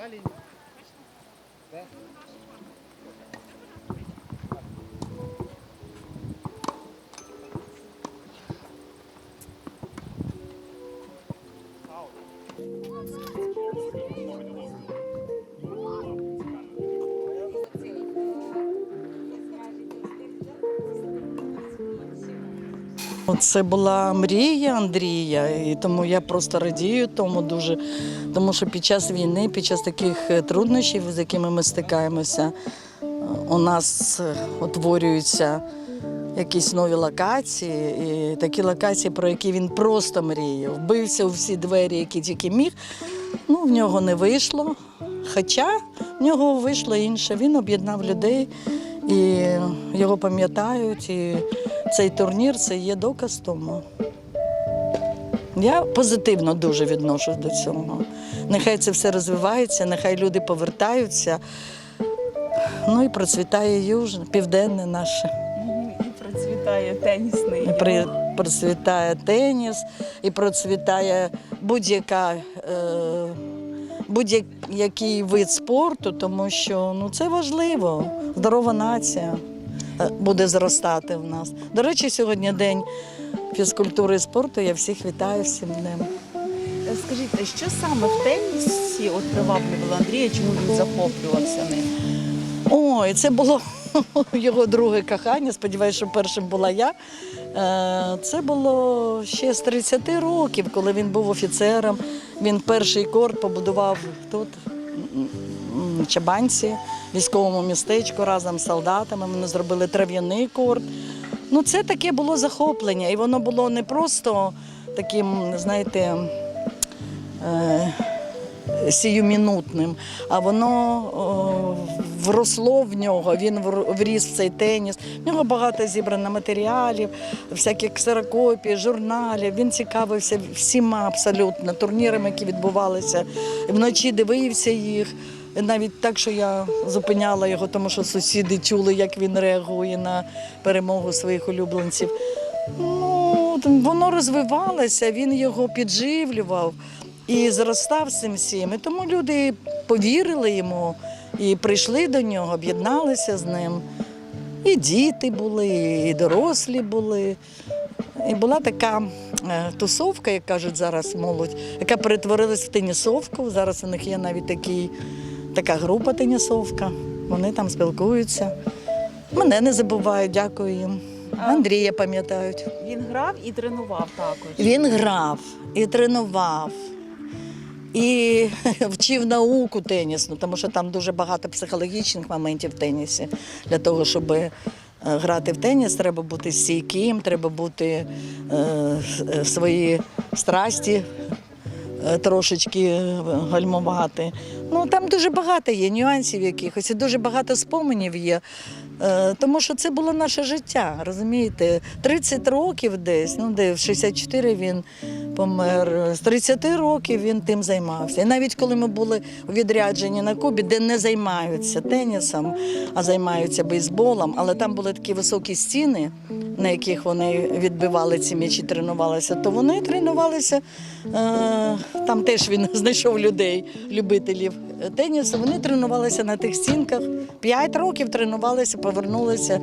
Salut. Це була мрія Андрія, і тому я просто радію тому дуже. Тому що під час війни, під час таких е, труднощів, з якими ми стикаємося, е, у нас е, утворюються якісь нові локації, і такі локації, про які він просто мріяв. Бився у всі двері, які тільки міг. Ну, в нього не вийшло. Хоча в нього вийшло інше. Він об'єднав людей і його пам'ятають. І цей турнір це є доказ тому. Я позитивно дуже відношусь до цього. Нехай це все розвивається, нехай люди повертаються. Ну і процвітає Южне, південне наше. І процвітає тенісний. І при- процвітає теніс, і процвітає будь-яка. Е, Будь-який вид спорту, тому що ну, це важливо. Здорова нація буде зростати в нас. До речі, сьогодні день фізкультури і спорту. Я всіх вітаю всім днем. Скажіть, а що саме в тенісі от приваблювало Андрія, чому він захоплювався ним? Ой, це було його друге кохання. Сподіваюся, що першим була я. Е, Це було ще з 30 років, коли він був офіцером. Він перший корт побудував тут, в Чабанці, військовому містечку разом з солдатами. Вони зробили трав'яний корт. Ну, це таке було захоплення, і воно було не просто таким, знаєте, е, сіюмінутним, а воно о, вросло в нього, він вр- вріс в цей теніс. В нього багато зібрано матеріалів, всяких ксерокопій, журналів. Він цікавився всіма абсолютно турнірами, які відбувалися. Вночі дивився їх. Навіть так, що я зупиняла його, тому що сусіди чули, як він реагує на перемогу своїх улюбленців. Ну, воно розвивалося, він його підживлював і зростав цим всім. І тому люди повірили йому і прийшли до нього, об'єдналися з ним. І діти були, і дорослі були. І була така е, тусовка, як кажуть зараз молодь, яка перетворилась в тенісовку. Зараз у них є навіть такий, така група тенісовка. Вони там спілкуються. Мене не забувають, дякую їм. Андрія пам'ятають. Він грав і тренував також. Він грав і тренував, і вчив науку тенісну, тому що там дуже багато психологічних моментів в тенісі. Для того, щоб е, грати в теніс, треба бути стійким, треба бути е, е, свої страсті е, трошечки гальмувати. Ну там дуже багато є нюансів якихось, і дуже багато споменів є. Е, Тому що це було наше життя, розумієте? 30 років десь, ну де в 64 він помер. З 30 років він тим займався. І навіть коли ми були у відрядженні на Кубі, де не займаються тенісом, а займаються бейсболом, але там були такі високі стіни, на яких вони відбивали ці м'ячі, тренувалися, то вони тренувалися. Е, Там теж він знайшов людей, любителів тенісу. Вони тренувалися на тих стінках. П'ять років тренувалися, повернулися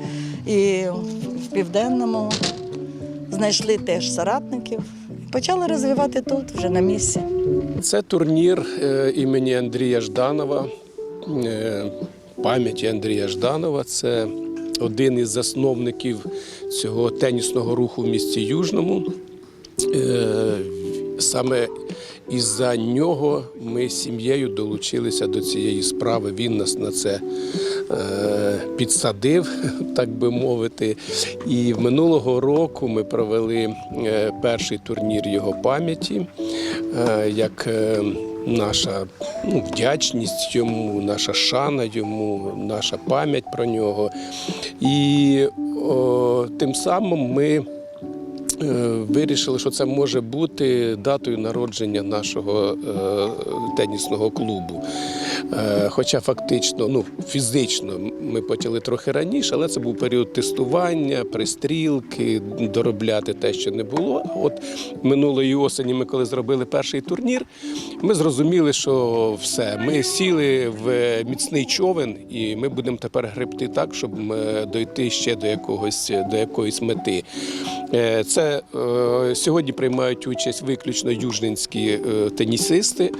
і в південному знайшли теж соратників. Почали розвивати тут, вже на місці. Це турнір е, імені Андрія Жданова, е, пам'яті Андрія Жданова. Це один із засновників цього тенісного руху в місті Южному. Е, Саме із-за нього ми з сім'єю долучилися до цієї справи. Він нас на це підсадив, так би мовити. І минулого року ми провели е, перший турнір його пам'яті, е, як е, наша ну, вдячність йому, наша шана йому, наша пам'ять про нього. І о, тим самим ми. Е, Вирішили, що це може бути датою народження нашого е, тенісного клубу. Е, Хоча фактично, ну фізично ми почали трохи раніше, але це був період тестування, пристрілки, доробляти те, що не було. От минулої осені, ми коли зробили перший турнір, ми зрозуміли, що все, ми сіли в міцний човен, і ми будемо тепер гребти так, щоб е, дойти ще до якогось до якоїсь мети. Е, Це сьогодні приймають участь виключно южненські тенісисти.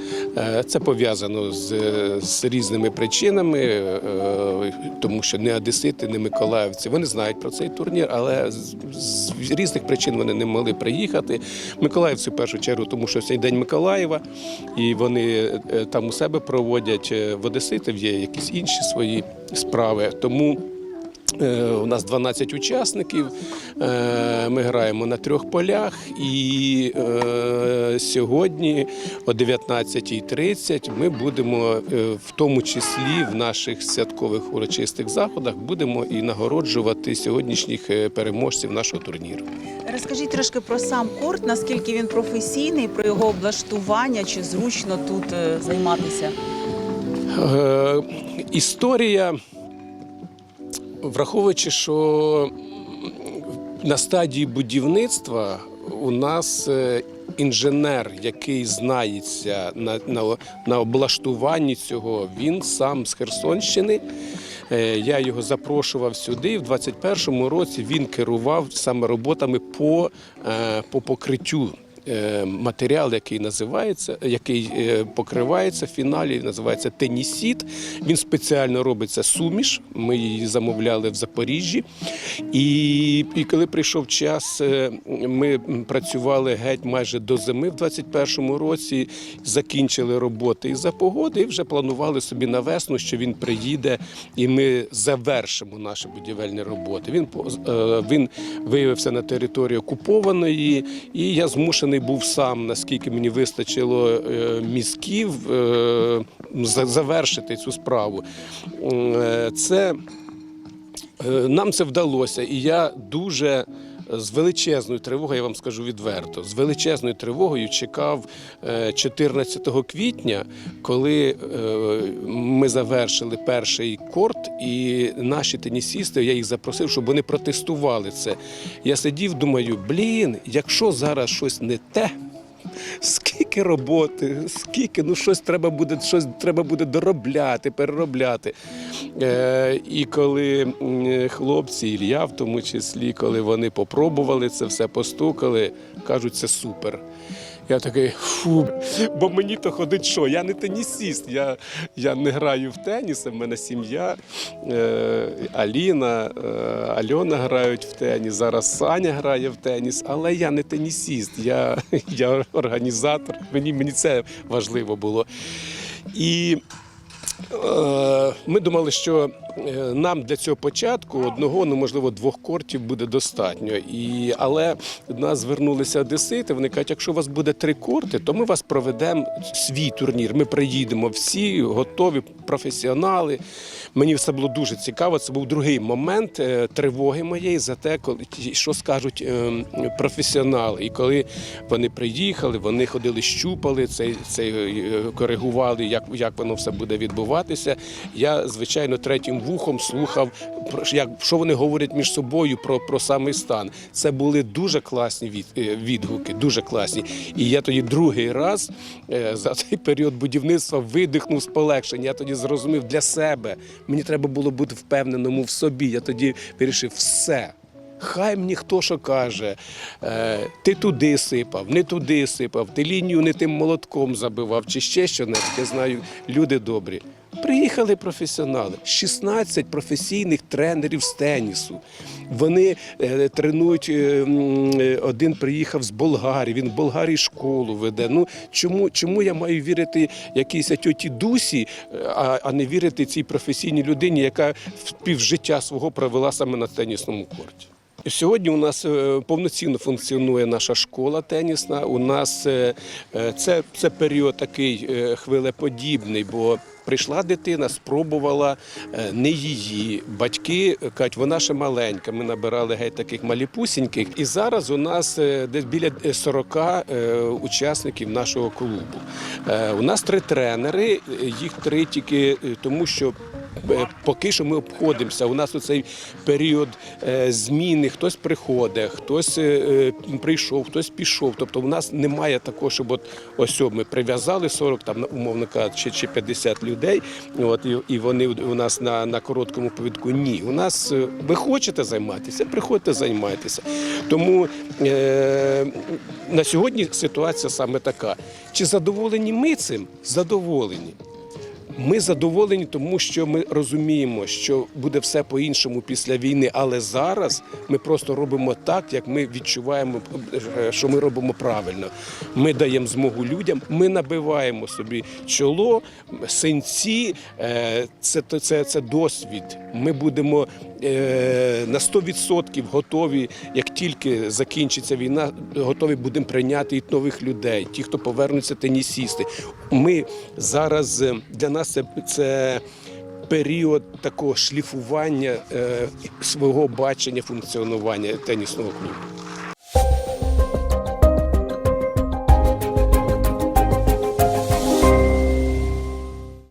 Це пов'язано з, з різними причинами, е, тому що не одесити, не миколаївці. Вони знають про цей турнір, але з, різних причин вони не могли приїхати. Миколаївці в першу чергу, тому що сьогодні день Миколаєва, і вони е, там у себе проводять Е, в одеситів є якісь інші свої справи. Тому У нас 12 учасників. Е, Ми граємо на трьох полях. І е, сьогодні о 19.30 ми будемо, е, в тому числі в наших святкових урочистих заходах, будемо і нагороджувати сьогоднішніх е, переможців нашого турніру. Розкажіть трошки про сам корт, наскільки він професійний, про його облаштування, чи зручно тут е, займатися? Е, Історія, враховуючи, що на стадії будівництва у нас е, інженер, який знається на, на, на облаштуванні цього, він сам з Херсонщини. Е, Я його запрошував сюди. В 21-му році він керував саме роботами по, е, по покриттю. Е, Матеріал, який називається, який е, покривається в фіналі, називається тенісіт. Він спеціально робиться суміш. Ми її замовляли в Запоріжжі. І, і коли прийшов час, е, ми працювали геть майже до зими в 21-му році, закінчили роботи із-за погоди і вже планували собі на весну, що він приїде, і ми завершимо наші будівельні роботи. Він він виявився на території окупованої, і я змушений був сам, наскільки мені вистачило е, мізків, е, завершити цю справу. Е, Це Нам це вдалося, і я дуже з величезною тривогою, я вам скажу відверто, з величезною тривогою чекав е, 14 квітня, коли е, ми завершили перший корт, і наші тенісісти, я їх запросив, щоб вони протестували це. Я сидів, думаю, блін, якщо зараз щось не те. Скільки роботи, скільки, ну щось треба буде, щось треба буде доробляти, переробляти. Е, і коли хлопці, Ілля в тому числі, коли вони попробували це все, постукали, кажуть, це супер. Я такий фу, бо мені то ходить що? Я не тенісіст, я, я не граю в теніс, в мене сім'я. Е, Аліна, е, Альона грають в теніс, зараз Саня грає в теніс, але я не тенісіст, я, я організатор. Мені, мені це важливо було. І Е, Ми думали, що нам для цього початку одного, ну можливо, двох кортів буде достатньо. І, але до нас звернулися одесити. Вони кажуть, якщо у вас буде три корти, то ми вас проведемо свій турнір. Ми приїдемо всі, готові професіонали. Мені все було дуже цікаво. Це був другий момент е, тривоги моєї за те, коли що скажуть е, професіонали. І коли вони приїхали, вони ходили, щупали цей, цей е, коригували, як, як воно все буде відбуватися. Я, звичайно, третім вухом слухав, як що вони говорять між собою про, про самий стан. Це були дуже класні від, е, відгуки, дуже класні. І я тоді другий раз е, за цей період будівництва видихнув з полегшення. Я тоді зрозумів для себе. Мені треба було бути впевненому в собі. Я тоді вирішив все. Хай мені хто що каже, е, ти туди сипав, не туди сипав, ти лінію не тим молотком забивав, чи ще що-небудь. Я знаю, люди добрі. Приїхали професіонали, 16 професійних тренерів з тенісу. Вони е, тренують. е, е, один приїхав з Болгарії, він в Болгарії школу веде. Ну чому, чому я маю вірити якійсь тьоті Дусі, а, а не вірити цій професійній людині, яка півжиття свого провела саме на тенісному корті? Сьогодні у нас повноцінно функціонує наша школа тенісна. У нас це, це період такий хвилеподібний, бо Прийшла дитина, спробувала е, не її. Батьки кажуть, вона ще маленька. Ми набирали геть таких маліпусіньких. І зараз у нас е, десь біля е, 40 е, учасників нашого клубу. У нас три тренери, їх три тільки тому, що. Поки що ми обходимося. У нас у цей період е, зміни хтось приходить, хтось е, е, прийшов, хтось пішов. Тобто, у нас немає такого, щоб от ось ми прив'язали 40, там умовно кажучи, чи, чи 50 людей. От і, вони у нас на, на короткому повідку. Ні, у нас ви хочете займатися, приходьте займайтеся. Тому е, на сьогодні ситуація саме така. Чи задоволені ми цим? Задоволені. Ми задоволені, тому що ми розуміємо, що буде все по-іншому після війни, але зараз ми просто робимо так, як ми відчуваємо, що ми робимо правильно. Ми даємо змогу людям, ми набиваємо собі чоло, синці. е, Це, це, це, це досвід. Ми будемо е, на 100% готові, як тільки закінчиться війна, готові будемо прийняти і нових людей, ті, хто повернуться тенісісти. Ми зараз е, для нас це, це період такого шліфування е, свого бачення функціонування тенісного клубу.